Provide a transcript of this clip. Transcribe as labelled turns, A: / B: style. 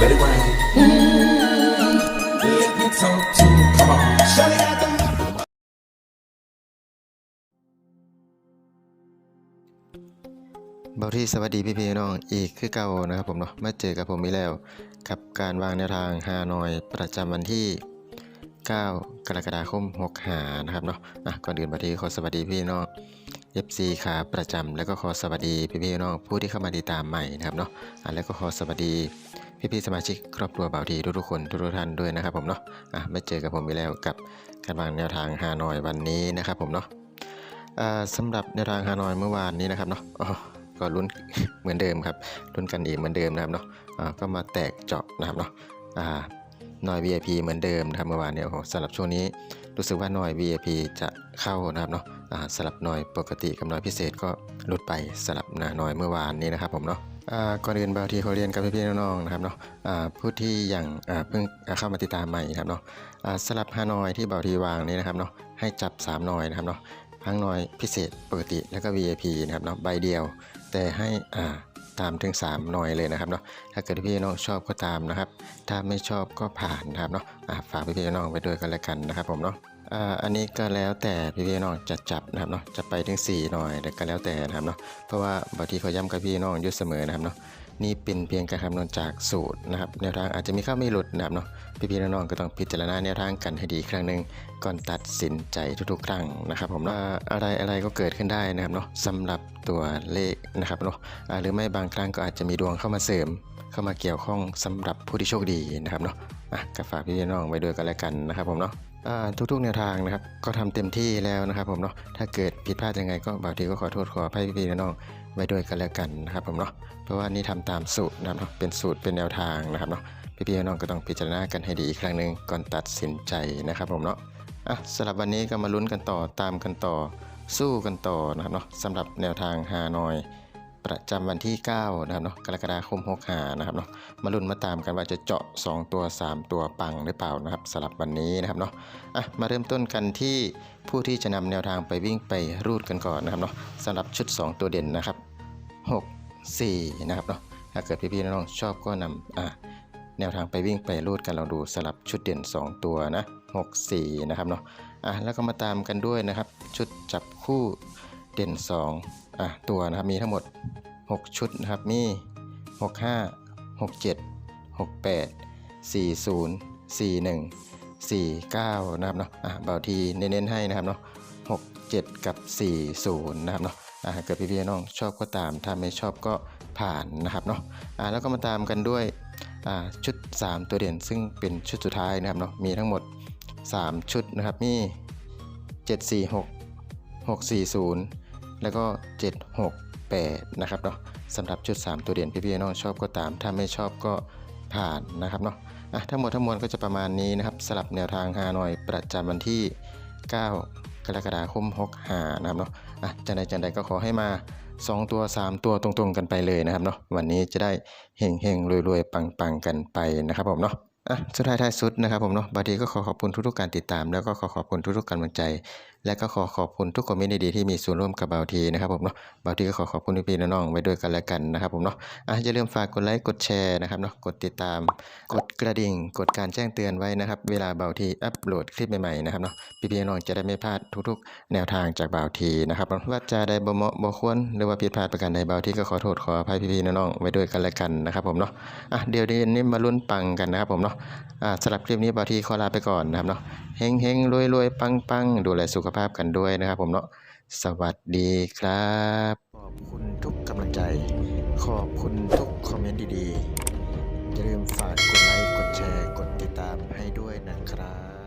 A: Let it rain. Mm, let me talk to you. Come on. Shawty got the
B: เบาที่สวัสดีพี่พี่น้องอีกคือเก่านะครับผมเนาะมาเจอกับผมอีกแล้ว กับการวางแนวทางฮานอยประจำวันที่ 9 กรกฎาคม 6 หานะครับเนาะอะก่อนอื่นบาที่ขอสวัสดีพี่น้อง FC ขาประจำแล้วก็ขอสวัสดีพี่พี่ๆน้องผู้ที่เข้ามาติดตามใหม่นะครับเนาะอะแล้วก็ขอสวัสดีพี่พี่ๆสมาชิกครอบครัวเบาวทีทุกๆคนทุกๆท่านด้วยนะครับผมเนาะอะมาเจอกับผมอีกแล้วกับการวางแนวทางฮานอยวันนี้นะครับผมเนาะอ่าสำหรับแนวทางฮานอยเมื่อวานนี้นะครับเนาะก็ลุ้นเหมือนเดิมครับลุ้นกันอีกเหมือนเดิมนะครับเนาะอ่าก็มาแตกเจาะนะครับเนาะอ่า หน่อย VIP เหมือนเดิมนะครับเมื่อวานเนี่ยโหสำหรับช่วงนี้รู้สึกว่าหน่อย VIP จะเข้านะครับเนาะสลับหน่อยปกติกับหน่อยพิเศษก็ลดไปสลับหน่อยเมื่อวานนี้นะครับผมเนาะก่อนอื่นบางทีเขาเรียนกับพี่ๆน้องๆนะครับเนาะผู้ที่ยังอ่าเพิ่งเข้ามาติดตามใหม่นะครับเนาะสลับฮานอยที่บาทีวางนี้นะครับเนาะให้จับ3หน่อยนะครับเนาะทั้งหน้อยพิเศษปกติแล้วก็ VIP นะครับเนาะใบเดียว แต่ให้อ่า ตามถึง 3 หน่อยเลยนะครับเนาะถ้าเกิดพี่น้องชอบก็ตามนะครับ ถ้าไม่ชอบก็ผ่านนะครับเนาะฝากพี่น้องไปด้วยกันแล้วกันนะครับผมเนาะอ่าอันนี้ก็แล้วแต่พี่ๆน้องจะจับนะครับเนาะจะไปถึง 4 หน่อยแต่ก็แล้วแต่นะครับเนาะเพราะว่าบางทีเขาย้ำกับพี่น้องอยู่เสมอนะครับเนาะ นี่เป็นเพียงการคำนวณจากสูตรนะครับแนวทางอาจจะมีข้าไม่หลุดนะครับเนาะพี่ๆน้องๆก็ต้องพิจารณาแนวทางกันให้ดีครั้งหนึ่งก่อนตัดสินใจทุกๆ ครั้งนะครับผมเนาะอ่าอะไรอะไรก็เกิดขึ้นได้นะครับเนาะสำหรับตัวเลขนะครับเนาะหรือไม่บางครั้งก็อาจจะมีดวงเข้ามาเสริม เข้ามาเกี่ยวข้องสำหรับผู้ที่โชคดีนะครับเนาะอะก็ฝากพี่น้องไว้ด้วยกันแล้วกันนะครับผมเนาะ ทุกๆแนวทางนะครับ ก็ทำเต็มที่แล้วนะครับ ผมเนาะถ้าเกิดผิดพลาดยังไงก็บางทีก็ขอโทษขออภัยพี่ๆน้องๆไว้ด้วยกันแล้วกันนะครับผมเนาะเพราะว่านี่ทำตามสูตรนะครับเนาะเป็นสูตรเป็นแนวทางนะครับเนาะพี่ๆน้องๆก็ต้องพิจารณากันให้ดีอีกครั้งหนึ่งก่อนตัดสินใจนะครับ ผมเนาะอะสำหรับวันนี้ก็มาลุ้นกันต่อตามกันต่อสู้กันต่อนะครับเนาะสำหรับแนวทางฮานอย ประจำวันที่ 9 นะครับเนาะกรกฎาคม6หานะครับเนาะมาลุ้นมาตามกันว่าจะเจาะ 2 ตัว 3 ตัวปังหรือเปล่านะครับสำหรับวันนี้นะครับเนาะอะมาเริ่มต้นกันที่ผู้ที่จะนำแนวทางไปวิ่งไปรูดกันก่อนนะครับเนาะสำหรับชุด 2 ตัวเด่นนะครับ 6 4 นะครับเนาะถ้าเกิดพี่ๆน้องๆชอบก็นำอะแนวทางไปวิ่งไปรูดกันเราดูสลับชุดเด่น 2 ตัวนะ 6 4 นะครับเนาะอะแล้วก็มาตามกันด้วยนะครับ ชุดจับคู่ เด่น2อะตัวนะครับมีทั้งหมด 6 ชุดนะครับมี 6 5 6 7 6 8 4 0 4 1 4 9 นะครับเนาะอะเบาทีเน้นๆให้นะครับเนาะ6 7กับ 4 0 นะครับเนาะอะถ้าเกิดพี่ๆน้องชอบก็ตาม ถ้าไม่ชอบก็ผ่านนะครับเนาะอะแล้วก็มาตามกันด้วยอ่าชุด 3 ตัวเด่น ซึ่งเป็นชุดสุดท้ายนะครับเนาะ มีทั้งหมด 3 ชุดนะครับ มี 746 640 แล้วก็ 768 นะครับเนาะสำหรับชุด 3 ตัวเด่นพี่ๆน้องชอบก็ตาม ถ้าไม่ชอบก็ผ่านนะครับเนาะอะทั้งหมดทั้งมวลก็จะประมาณนี้นะครับสลับแนวทางฮานอยประจำวันที่ 9 กรกฎาคม6หานะครับเนาะอะจันใดจันใดก็ขอให้มา 2 ตัว 3 ตัวตรงๆกันไปเลยนะครับเนาะวันนี้จะได้เฮงเฮงรวยรวยๆ ปังๆ กันไปนะครับผมเนาะอะสุดท้ายท้ายสุดนะครับผมเนาะบางทีก็ขอขอบคุณทุกๆการติดตาม แล้วก็ขอขอบคุณทุกๆกำลังใจ และก็ขอขอบคุณทุกคอมเมนต์ดีที่มีส่วนร่วมกับบาวทีนะครับผมเนาะบาวทีก็ขอขอบคุณพี่ๆน้องๆไว้ด้วยกันแล้วกันนะครับผมเนาะอะอย่าลืมฝากกดไลค์กดแชร์นะครับเนาะกดติดตาม กดกระดิ่ง กดการแจ้งเตือนไว้นะครับ เวลาบาวทีอัปโหลดคลิปใหม่ๆนะครับเนาะพี่ๆน้องๆจะได้ไม่พลาดทุกๆ แนวทางจากบาวทีนะครับว่าจะได้บ่เหมาะบ่ควรหรือว่าผิดพลาดประการใดบาวทีก็ขอโทษขออภัยพี่ๆน้องๆไว้ด้วยกันแล้วกันนะครับผมเนาะอะเดี๋ยวนี้มาลุ้นปังกันนะครับผมเนาะอะสำหรับคลิปนี้บาวทีขอลาไปก่อนนะครับเนาะเฮงเฮงรวยรวยปังปังดูแลสุขภาพกันด้วยนะครับผมเนาะสวัสดีครับ ขอบคุณทุกกำลังใจ ขอบคุณทุกคอมเมนต์ดีๆอย่าลืมฝากกดไลค์กดแชร์กดติดตามให้ด้วยนะครับ